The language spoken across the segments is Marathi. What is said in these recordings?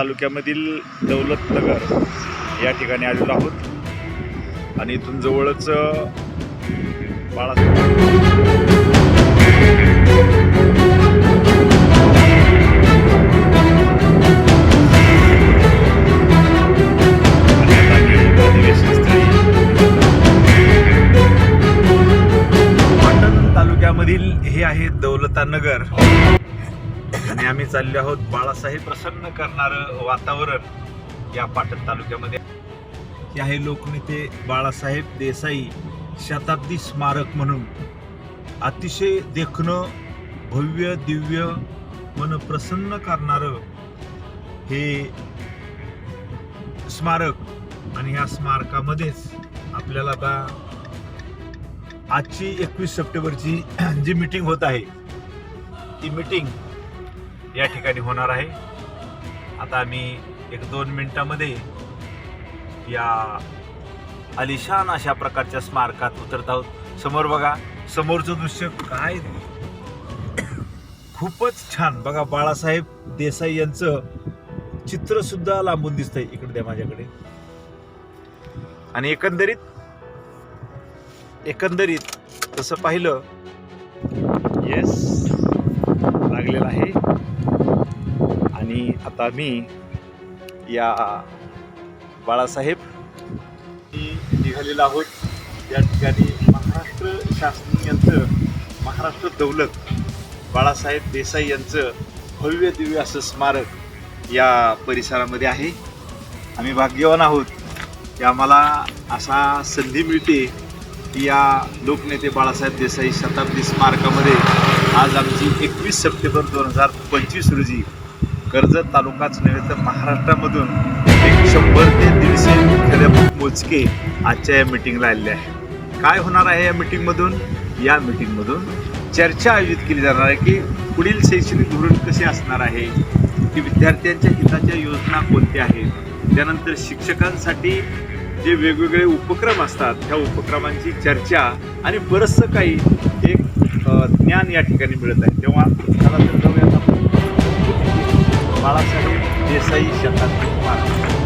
तालुक्यामधील दौलतनगर या ठिकाणी आलेलो आहोत. आणि इथून जवळच बाळा आणि तालुक्यामधील हे आहे दौलतानगर. चालले आहोत. बाळासाहेब प्रसन्न करणारं वातावरण या पाटण तालुक्यामध्ये हे आहे लोकनेते बाळासाहेब देसाई शताब्दी स्मारक म्हणून. अतिशय देखणं भव्य दिव्य मन प्रसन्न करणारं हे स्मारक आणि ह्या स्मारकामध्येच आपल्याला आता आजची एकवीस सप्टेंबरची जी मीटिंग होत आहे ती मीटिंग या ठिकाणी होणार आहे. आता आम्ही एक दोन मिनिटामध्ये या अलिशान अशा प्रकारच्या स्मारकात उतरत आहोत. समोर बघा समोरचं दृश्य काय? खूपच छान. बघा बाळासाहेब देसाई यांचं चित्र सुद्धा लांबून दिसतंय इकडे द्या माझ्याकडे. आणि एकंदरीत एकंदरीत तसं पाहिलं येस लागलेलं आहे. आता मी या बाळासाहेब मी निघालेलो आहोत. या ठिकाणी महाराष्ट्र शासन यांचं महाराष्ट्र दौलत बाळासाहेब देसाई यांचं भव्य दिव्य असं स्मारक या परिसरामध्ये आहे. आम्ही भाग्यवान आहोत की आम्हाला असा संधी मिळते की या लोकनेते बाळासाहेब देसाई शताब्दी स्मारकामध्ये आज आमची एकवीस सप्टेंबर दोन हजार पंचवीस रोजी कर्जत तालुकाच नव्हे तर महाराष्ट्रामधून एक शंभर ते दीडशे मुख्याध्यापक मोजके आजच्या या मिटिंगला आलेले आहे काय होणार आहे या मिटिंगमधून या मिटिंगमधून चर्चा आयोजित केली जाणार आहे की पुढील शैक्षणिक धोरण कसे असणार आहे? की विद्यार्थ्यांच्या हिताच्या योजना कोणत्या आहेत? त्यानंतर शिक्षकांसाठी जे वेगवेगळे उपक्रम असतात त्या उपक्रमांची चर्चा आणि बरंचसं काही एक ज्ञान या ठिकाणी मिळत आहे. तेव्हा बाळासाहेब देसाई शताब्दी स्मारक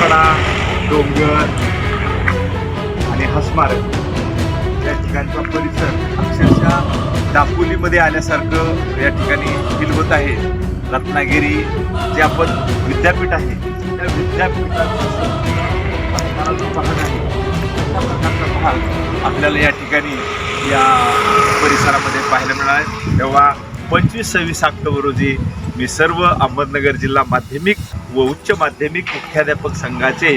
कडा डोंगर आणि हा स्मारक या ठिकाणचा परिसर अक्षरशः दापोलीमध्ये आल्यासारखं या ठिकाणी फील होत आहे. रत्नागिरी जे आपण विद्यापीठ आहे त्या विद्यापीठाचा भाग आपल्याला या ठिकाणी या परिसरामध्ये पाहायला मिळणार तेव्हा पंचवीस सव्वीस ऑक्टोबर रोजी मी सर्व अहमदनगर जिल्हा माध्यमिक व उच्च माध्यमिक मुख्याध्यापक संघाचे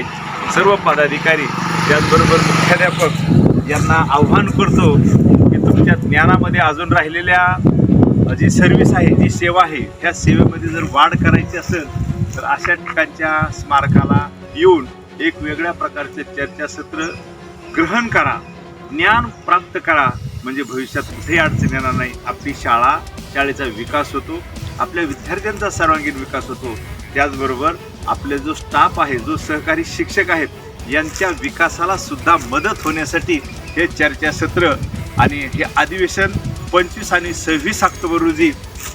सर्व पदाधिकारी त्याचबरोबर मुख्याध्यापक यांना आव्हान करतो की तुमच्या ज्ञानामध्ये अजून राहिलेल्या जी सर्व्हिस आहे जी सेवा आहे त्या सेवेमध्ये जर वाढ करायची असेल तर अशा ठिकाणच्या स्मारकाला येऊन एक वेगळ्या प्रकारचे चर्चासत्र ग्रहण करा. ज्ञान प्राप्त करा. म्हणजे भविष्यात कुठेही अडचण येणार नाही. आपली शाळा शाळेचा विकास होतो. आपल्या विद्यार्थ्यांचा सर्वांगीण विकास होतो. त्याचबरोबर आपले जो स्टाफ आहे जो सहकारी शिक्षक आहेत यांच्या विकासाला सुद्धा मदत होण्यासाठी हे चर्चासत्र आणि हे अधिवेशन पंचवीस आणि सव्वीस ऑक्टोबर रोजी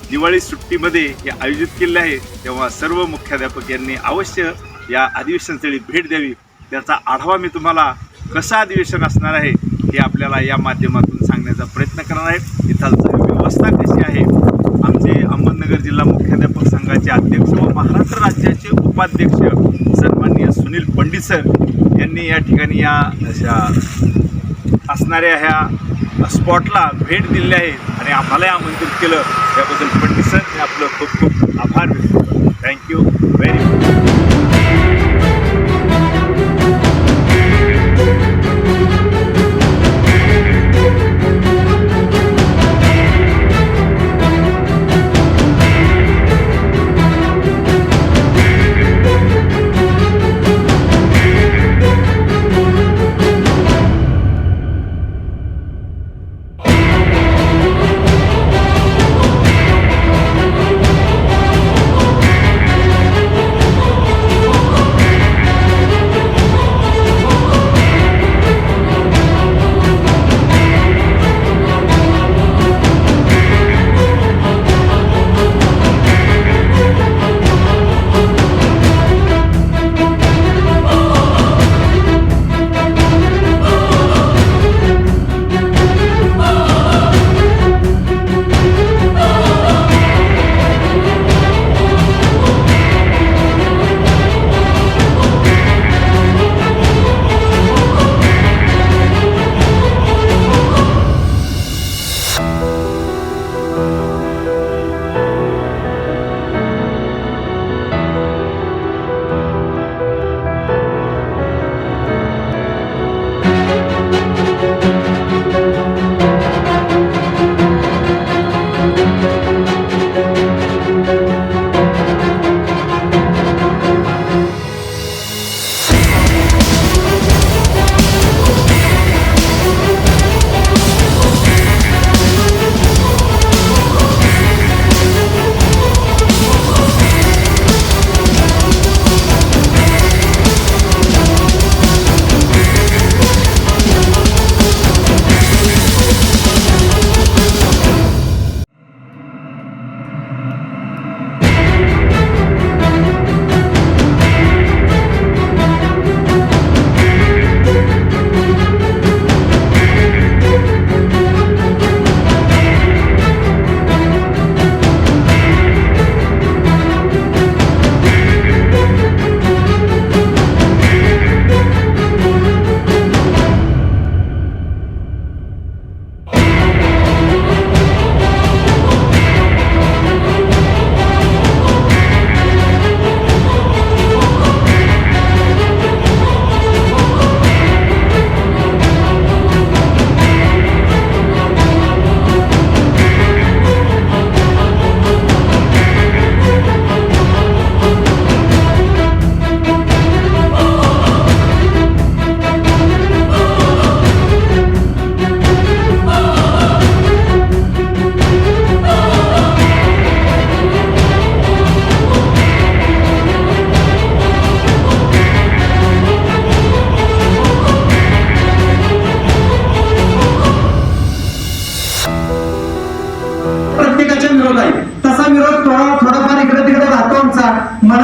दिवाळी सुट्टीमध्ये हे आयोजित केले आहे. तेव्हा सर्व मुख्याध्यापक यांनी अवश्य या अधिवेशनस्थळी भेट द्यावी. त्याचा आढावा मी तुम्हाला कसं अधिवेशन असणार आहे हे आपल्याला या माध्यमातून सांगण्याचा प्रयत्न करणार आहे. इथं व्यवस्था कशी आहे? आमचे अहमदनगर जिल्हा मुख्याध्यापक संघाचे अध्यक्ष व महाराष्ट्र राज्याचे उपाध्यक्ष सन्माननीय सुनील पंडित सर यांनी या ठिकाणी या अशा असणाऱ्या ह्या स्पॉटला भेट दिली आहे आणि आम्हालाही आमंत्रित केलं. त्याबद्दल पंडित सर मी आपलं खूप खूप आभार व्यक्त करतो. थँक्यू व्हेरी मच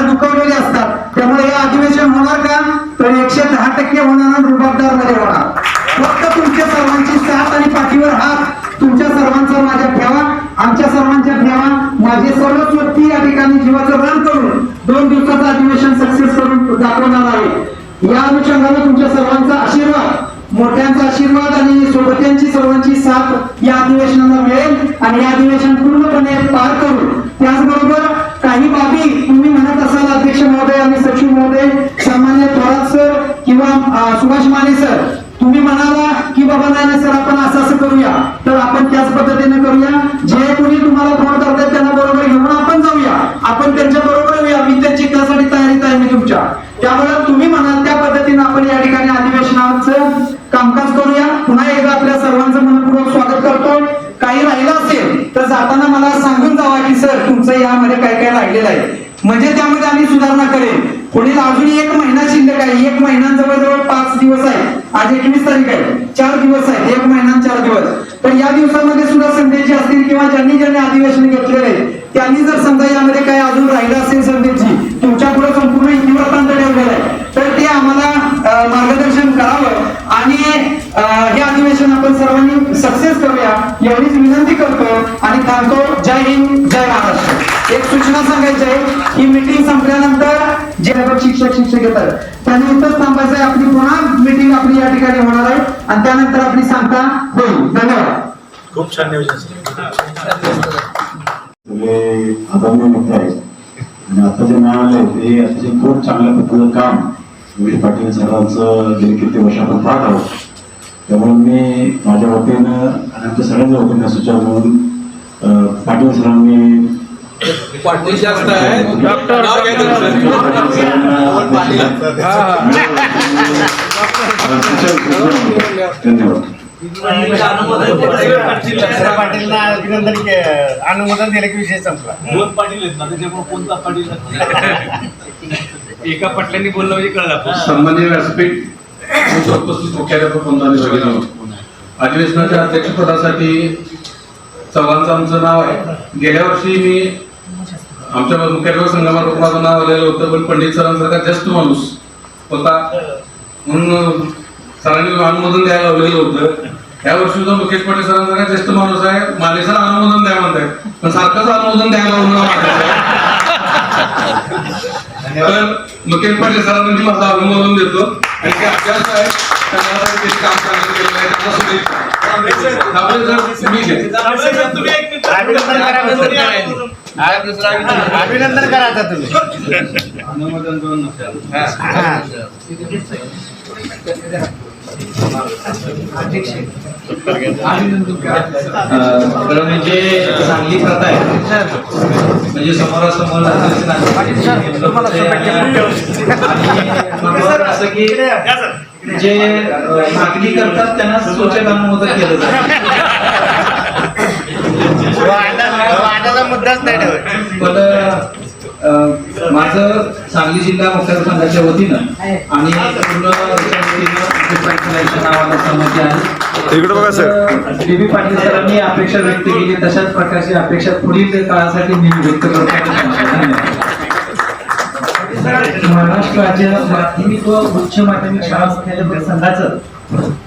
दुखवलेले असतात. त्यामुळे हे अधिवेशन होणार का? तर एकशे दहा टक्के होणार रुबाबदारमध्ये होणार. फक्त तुमच्या सर्वांची साथ आणि पाठीवर हात तुमच्या सर्वांचा माझ्या ठेवा आमच्या सर्वांच्या ठेवा. माझे सर्वच व्यक्ती या ठिकाणी जीवाचं रान करून दोन दिवसाचं अधिवेशन सक्सेस करून दाखवणार आहे. या अनुषंगाने तुमच्या सर्वांचा आशीर्वाद मोठ्यांचा आशीर्वाद आणि सोबत्यांची सर्वांची साथ या अधिवेशनाला मिळेल आणि हे अधिवेशन पूर्णपणे पार करू त्याचबरोबर काही बाबी तुम्ही म्हणत असाल अध्यक्ष महोदय आणि सचिव महोदय सामान्य थोरात सर किंवा सुभाष माने सर तुम्ही म्हणाला की बाबा नाही नाही सर आपण असं असं करूया. तर आपण त्याच पद्धतीने करूया. जे कोणी तुम्हाला फोन करतात त्यांना बरोबर घेऊन आपण जाऊया. आपण त्यांच्या बरोबर येऊया. मी त्यांची त्यासाठी तयारीत आहे मी तुमच्या. त्यामुळे तुम्ही म्हणाल त्या पद्धतीने आपण या ठिकाणी अधिवेशनाचं कामकाज करूया. पुन्हा एकदा आपल्या सर्वांचं मनपूर्वक स्वागत करतो काही राहिलं असेल तर जाताना मला सांगून जावा की सर तुमचं यामध्ये काय काय राहिलेलं आहे? म्हणजे त्यामध्ये आम्ही सुधारणा करेल पुढील अजून एक महिना शिल्लक आहे. एक महिना जवळजवळ पाच दिवस आहे. आज एकवीस तारीख आहे. चार दिवस आहेत. एक महिना चार दिवस. पण या दिवसामध्ये सुद्धा संदेशजी असतील किंवा ज्यांनी ज्यांनी अधिवेशन घेतलेले आहे त्यांनी जर समजा यामध्ये काही अजून राहिलं असेल संदेशजी तुमच्यापुढे संपूर्ण इतिवृत्तांत ठेवलेलं आहे तर ते आम्हाला अं, मार्गदर्शन करावं आणि अं, हे अधिवेशन आपण सर्वांनी सक्सेस करूया एवढीच विनंती करतो आणि थांबतो जय हिंद जय महाराष्ट्र एक सूचना सांगायची आहे ही मीटिंग संपल्यानंतर जे आपण शिक्षक शिक्षक येतात त्यांनी इथंच थांबायचं आपली पुन्हा मीटिंग आपली या ठिकाणी होणार आहे. आणि त्यानंतर आपली सांगता होईल. धन्यवाद. खूप छान आदरणीय मुद्दे आहेत आणि आता जे नाव आलंय ते अतिशय खूप चांगल्या पद्धतीचं काम विवेक पाटील सरांचं गेली किती वर्ष आपण पाहत आहोत. त्यामुळे मी माझ्या वतीनं आणि आमच्या सगळ्यांच्या वतीनं सुचार म्हणून पाटील सरांनी पाटील जास्त आहे. डॉक्टर, अभिनंदन अनुमोदन दिलं की विषय संपला दोन पाटील आहेत ना त्याच्यामुळे कोणता पाटील एका पाटलांनी बोललं म्हणजे कळलं. सन्माननीय व्यासपीठ उपस्थित मुख्याध्यापक अधिवेशनाच्या अध्यक्षपदासाठी चव्हाणचं आमचं नाव आहे. गेल्या वर्षी मी आमच्या मुख्याध्यापक संघामार्फत माझं नाव आलेलं होतं पण पंडित सरांसारखा जास्त माणूस होता. म्हणून सरांनी अनुमोदन द्यायला लावलेलं होतं. या वर्षी सुद्धा मुकेश पाटील सरांसारखा ज्येष्ठ माणूस आहे. माले सर अनुमोदन द्या म्हणताय पण सारखंच अनुमोदन द्यायला लावून तर मुकेश पाटील सरांनी माझं अनुमोदन देतो. आणि ते अभ्यास आहे. अभिनंदन करा आता तुम्ही. हा. खरं म्हणजे चांगली प्रथा आहे म्हणजे समोरासमोर असं की जे मागणी करतात त्यांना सूचक अनुमोदन केलं जातं. वादा- वादाचा मुद्दाच नाही ठेवत. पण अं, माझं सांगली जिल्हा मुख्य संघाच्या वतीनं आणि पूर्ण नावाला सहमती आहे. इकडे बघा सर. डीबी पाटील सरांनी अपेक्षा व्यक्त केली तशाच प्रकारची अपेक्षा पुढील काळासाठी मी व्यक्त करतो. राज्य माध्यमिक व उच्च माध्यमिक शाळा मुख्याध्यापक संघाचं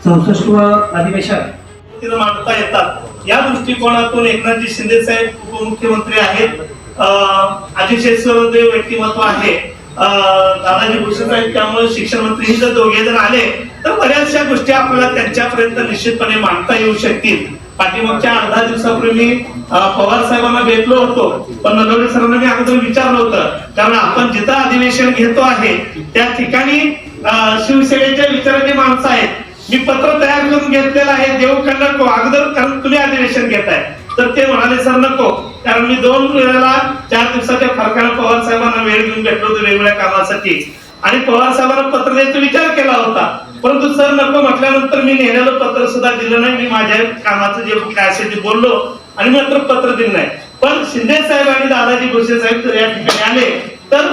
चौसष्टव अधिवेशन. मांडता येतात. या दृष्टिकोनातून एकनाथजी शिंदे साहेब उपमुख्यमंत्री आहेत. अं, अतिशय सर्वदेव व्यक्तिमत्व आहे. दादाजी भुसे साहेब त्यामुळे शिक्षण मंत्री जर दोघे जण आले तर बऱ्याचशा गोष्टी आपल्याला त्यांच्यापर्यंत निश्चितपणे मांडता येऊ शकतील. पाठीमागच्या अर्धा दिवसापूर्वी मी पवार साहेबांना भेटलो होतो. पण नलवडे सरांना मी अगोदर विचारलं होतं. कारण आपण जिथं अधिवेशन घेतो आहे त्या ठिकाणी शिवसेनेच्या विचाराची माणसं आहेत. मी पत्र तयार करून घेतलेलं आहे देवखंड अगोदर कारण तुम्ही अधिवेशन घेताय. तर ते म्हणाले सर नको. कारण मी दोन वेळेला चार दिवसाच्या फरकानं पवार साहेबांना वेळ घेऊन भेटलो होतो वेगवेगळ्या कामासाठी. आणि पवार साहेबांना पत्र द्यायचा विचार केला होता. परंतु सर नको म्हटल्यानंतर मी नेलेलं पत्र सुद्धा दिलं नाही. मी माझ्या कामाचं जे काय असेल ते बोललो आणि मात्र पत्र दिलं नाही. पण शिंदे साहेब आणि दादाजी भुसे साहेब जर या ठिकाणी आले. तर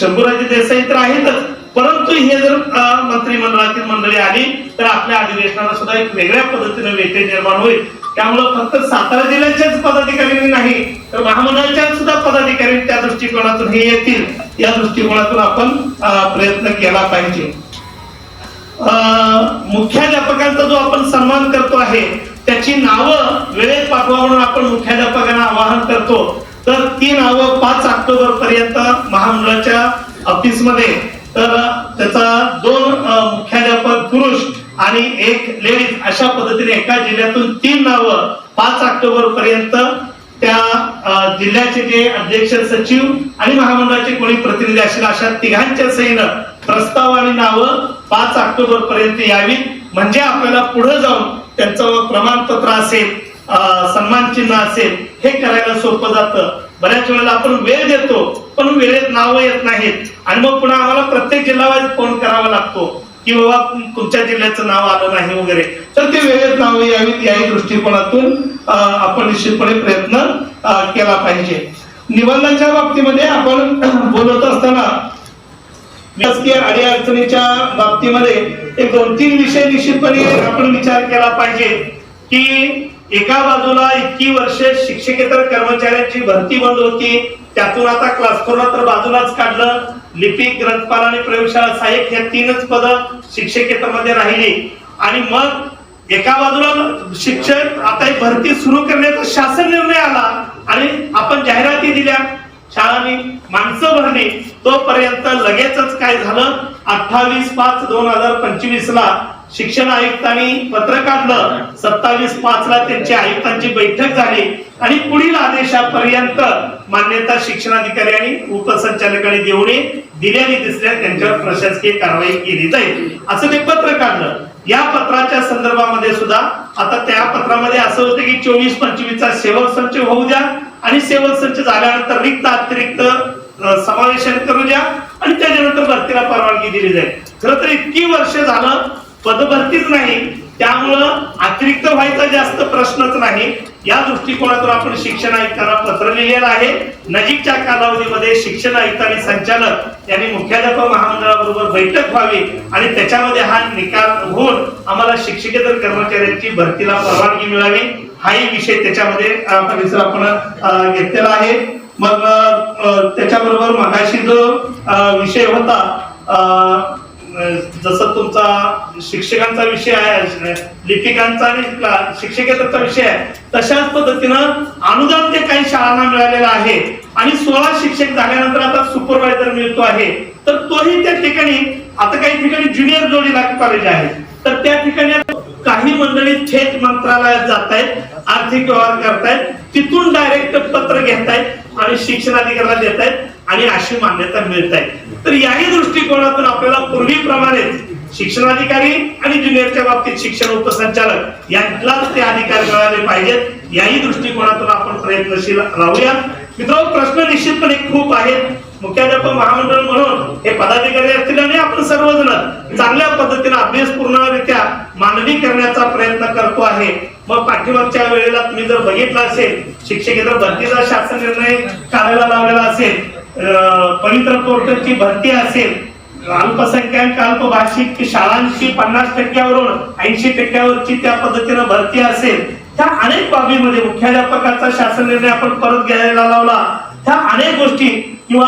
शंभूराजे देसाई तर आहेतच. परंतु हे जर मंत्रिमंडळातील मंडळी आली तर आपल्या अधिवेशनाला सुद्धा एक वेगळ्या पद्धतीने वेटेज निर्माण होईल. त्यामुळे फक्त सातारा जिल्ह्याच्याच पदाधिकाऱ्यांनी नाही तर महामंडळाच्या सुद्धा पदाधिकारी त्या दृष्टिकोनातून हे येतील. या दृष्टिकोनातून आपण प्रयत्न केला पाहिजे. मुख्याध्यापकांचा जो आपण सन्मान करतो आहे त्याची नावं वेळेत पाठवा म्हणून आपण मुख्याध्यापकांना आवाहन करतो. तर ती नावं पाच ऑक्टोबर पर्यंत महामंडळाच्या ऑफिसमध्ये तर त्याचा दोन मुख्याध्यापक पुरुष आणि एक लेडीज अशा पद्धतीने एका जिल्ह्यातून तीन नावं पाच ऑक्टोबर पर्यंत त्या जिल्ह्याचे जे अध्यक्ष सचिव आणि महामंडळाचे कोणी प्रतिनिधी असेल अशा तिघांच्या सहीनं प्रस्ताव आणि नावं पाच ऑक्टोबर पर्यंत यावी. म्हणजे आपल्याला पुढे जाऊन त्यांचं प्रमाणपत्र असेल सन्मान चिन्ह असेल हे करायला सोपं जातं. बऱ्याच वेळेला आपण वेळ देतो पण वेळेत नावं येत नाहीत. आणि मग पुन्हा आम्हाला प्रत्येक जिल्हा फोन करावा लागतो की बाबा तुमच्या जिल्ह्याचं नाव आलं नाही वगैरे. तर ते वेळेत नावं यावीत याही दृष्टिकोनातून आपण निश्चितपणे प्रयत्न केला पाहिजे. निबंधांच्या बाबतीमध्ये आपण बोलत असताना शासकीय अडी अडचणीच्या बाबतीमध्ये एक दोन तीन विषय निश्चितपणे आपण विचार केला पाहिजे की एका बाजूला इतकी वर्ष शिक्षकेतर कर्मचाऱ्यांची भरती बंद होती त्यातून आता क्लास फोरला तर बाजूलाच काढलं. लिपिक ग्रंथपाल आणि प्रयोगशाळा सहाय्यक ह्या तीनच पद शिक्षकेतरमध्ये राहिली. आणि मग एका बाजूला शिक्षक आता ही भरती सुरू करण्याचा शासन निर्णय आला आणि आपण जाहिराती दिल्या. शाळांनी माणसं भरणे तोपर्यंत लगेचच काय झालं? अठ्ठावीस पाच दोन हजार पंचवीस ला शिक्षण आयुक्तांनी पत्र काढलं. सत्तावीस पाच ला त्यांची आयुक्तांची बैठक झाली. आणि पुढील आदेशापर्यंत मान्यता शिक्षणाधिकारी आणि उपसंचालकांनी देऊन दिलेली दिसल्या त्यांच्यावर प्रशासकीय कारवाई केली जाईल. असं ते पत्र काढलं. या पत्राच्या संदर्भामध्ये सुद्धा आता त्या पत्रामध्ये असं होतं की चोवीस पंचवीसचा सेवक संच होऊ द्या आणि सेवक संच झाल्यानंतर रिक्त अतिरिक्त समावेशन करू द्या आणि त्याच्यानंतर भरतीला परवानगी दिली जाईल. खरं तर इतकी वर्ष झालं पदभरतीच नाही त्यामुळं अतिरिक्त व्हायचा जास्त प्रश्नच नाही. या दृष्टिकोनातून आपण शिक्षण आयुक्तांना पत्र लिहिलेलं आहे. नजीकच्या कालावधीमध्ये शिक्षण आयुक्त आणि संचालक यांनी मुख्याध्यापक महामंडळाबरोबर बैठक व्हावी आणि त्याच्यामध्ये हा निकाल होऊन आम्हाला शिक्षकेतर कर्मचाऱ्यांची भरतीला परवानगी मिळावी. हाही विषय त्याच्यामध्ये परिसर आपण घेतलेला आहे. मग त्याच्याबरोबर मगाशी जो विषय होता जसं तुमचा शिक्षकांचा विषय आहे लिपिकांचा आणि शिक्षकेतरचा विषय आहे तशाच पद्धतीनं अनुदान ते काही शाळांना मिळालेलं आहे आणि सोळा शिक्षक झाल्यानंतर आता सुपरवायझर मिळतो आहे तर तोही त्या ठिकाणी आता काही ठिकाणी ज्युनियर जोडीला कॉलेज आहे. तर त्या ठिकाणी काही मंडळी थेट मंत्रालयात जात आहेत आर्थिक व्यवहार करतायत तिथून डायरेक्ट पत्र घेतायत आणि शिक्षणाधिकाऱ्याला देत आहेत आणि अशी मान्यता मिळत आहे तर याही दृष्टिकोनातून आपल्याला पूर्वीप्रमाणेच शिक्षणाधिकारी आणि ज्युनियरच्या बाबतीत शिक्षण उपसंचालक यांनाच ते अधिकार मिळाले पाहिजेत. याही दृष्टिकोनातून आपण प्रयत्नशील राहूया. मित्र प्रश्न निश्चितपणे खूप आहेत. मुख्याध्यापक महामंडळ म्हणून हे पदाधिकारी असतील आणि आपण सर्वजण चांगल्या पद्धतीने अभ्यासपूर्णरित्या मांडणी करण्याचा प्रयत्न करतो आहे. मग पाठीमागच्या वेळेला तुम्ही जर बघितलं असेल शिक्षकेतर भरतीचा शासन निर्णय काढायला लावलेला असेल पवित्र पोर्टलची भरती असेल अल्पसंख्याक अल्पभाषिक शाळांची पन्नास टक्क्यावरून ऐंशी टक्क्यावरची त्या पद्धतीनं भरती असेल त्या अनेक बाबीमध्ये मुख्याध्यापकाचा शासन निर्णय आपण परत घ्यायला लावला. त्या अनेक गोष्टी किंवा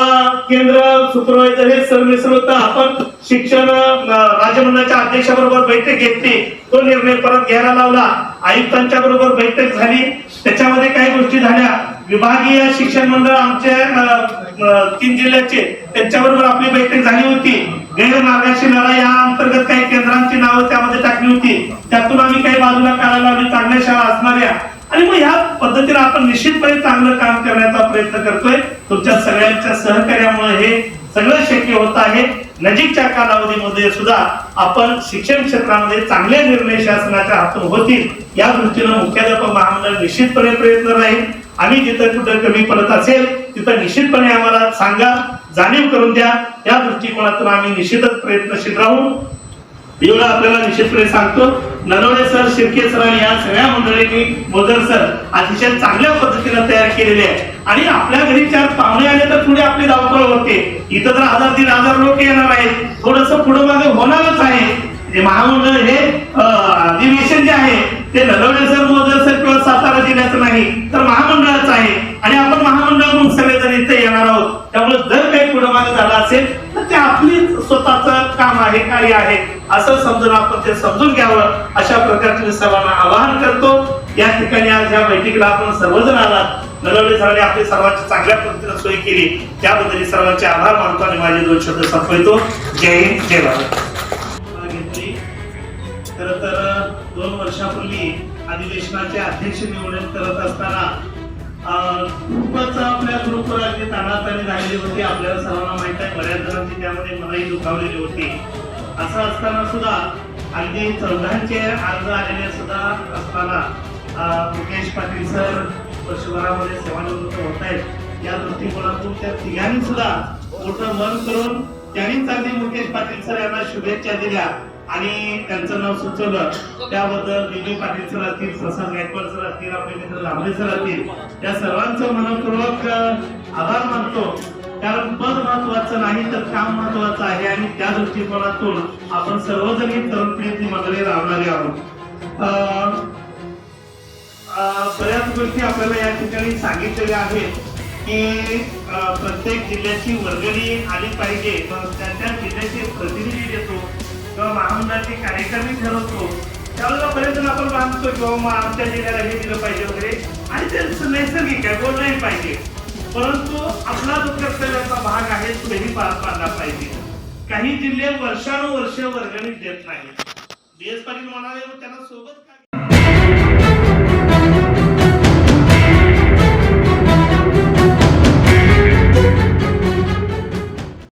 केंद्र सुपरवायझर हे सरमिसर होतं आपण शिक्षण अं, राज्यमंडळाच्या अध्यक्षाबरोबर बैठक घेतली तो निर्णय परत घ्यायला लावला. आयुक्तांच्या बरोबर बैठक झाली त्याच्यामध्ये काही गोष्टी झाल्या. विभागीय शिक्षण मंडळ आमच्या तीन जिल्ह्याचे त्यांच्याबरोबर आपली बैठक झाली होती. गैरमार्गाशी लढा या अंतर्गत काही केंद्रांची नावं त्यामध्ये टाकली होती. त्यातून आम्ही काही बाजूला काढायला आम्ही चांगल्या शाळा असणाऱ्या. आणि मग ह्या पद्धतीने आपण निश्चितपणे चांगलं काम करण्याचा प्रयत्न करतोय. तुमच्या सगळ्यांच्या सहकार्यामुळे हे सगळं शक्य होत आहे. नजीकच्या कालावधीमध्ये सुद्धा आपण शिक्षण क्षेत्रामध्ये चांगले निर्णय शासनाच्या हातून होतील या दृष्टीनं मुख्याध्यापक महामंडळ निश्चितपणे प्रयत्न राहील आम्ही जिथं कुठं कमी पडत असेल तिथं निश्चितपणे आम्हाला सांगा जाणीव करून द्या. या दृष्टिकोनातून आम्ही निश्चितच प्रयत्नशील राहू. एवढं आपल्याला निश्चितपणे सांगतो ननवडे सर शिर्के सर आणि या सगळ्या मंडळींनी मोदर सर अतिशय चांगल्या पद्धतीने तयार केलेले आहे आणि आपल्या घरी चार पाहुणे आले तर पुढे आपली धावपळ होते. इथं तर हजार तीन हजार लोक येणार आहेत. थोडस पुढे मागे होणारच आहे. महामंडळ हे अधिवेशन जे आहे ते नरवणे सर मोदर सर किंवा सातारा जिल्ह्याचं नाही तर महामंडळाचं आहे. आणि आपण महामंडळ म्हणून सगळेजण इथे येणार आहोत. त्यामुळे जर काही पुढे मागे झाला असेल तर ते आपली स्वतःच काम आहे कार्य आहे असं समजून आपण ते समजून घ्यावं. अशा प्रकारचे मी सर्वांना आवाहन करतो. या ठिकाणी आज या बैठकीला आपण सर्वजण आलात. नलवडे सरांनी आपली सर्वांची चांगल्या पद्धतीने सोय केली. त्याबद्दल सर्वांचे आभार मानतो आणि माझे दोन शब्द संपवितो. जय हिंद जय भारत. घेतली. खर तर दोन वर्षापूर्वी अधिवेशनाचे अध्यक्ष निवडणूक करत असताना अं, खूपच आपल्या ग्रुपवर अगदी ताणाताणी झालेली होती. आपल्याला सर्वांना माहीत आहे बऱ्याच जणांची त्यामध्ये मनाई दुखावलेली होती. असं असताना सुद्धा अगदी चौघांचे अर्ज आलेले सुद्धा असताना मुकेश पाटील सर वर्षभरामध्ये सेवानिवृत्त होत आहेत. या दृष्टिकोनातून त्या तिघांनी सुद्धा मोठं मन करून त्यांनीच चांगली मुकेश पाटील सर यांना शुभेच्छा दिल्या आणि त्यांचं नाव सुचवलं. त्याबद्दल दिलीप पाटील सर असतील प्रसाद गायकवाड सर असतील आपले मित्र लांबे सर असतील त्या सर्वांचं मनपूर्वक आभार मानतो. कारण पद महत्वाचं नाही तर काम महत्वाचं आहे आणि त्या दृष्टिकोनातून आपण सर्वजणी तरुण पिढीतली मंडळी राहणारी आहोत. बऱ्याच गोष्टी आपल्याला या ठिकाणी सांगितलेल्या आहेत की प्रत्येक जिल्ह्याची वर्गणी आली पाहिजे. त्या त्या जिल्ह्याचे प्रतिनिधी देतो किंवा महामंडळाचे कार्यक्रमी ठरवतो. त्यावेळेला पर्यटन आपण मानतो किंवा मग आमच्या जिल्ह्याला हे दिलं पाहिजे वगैरे. आणि ते नैसर्गिक आहे बोललंही पाहिजे. परंतु आपला जो कर्तव्याचा भाग आहे तोही पार पाडला पाहिजे. काही जिल्हे वर्षानुवर्ष वर्गणी देत नाही डी एस पाटील म्हणाले मग त्यांना सोबत का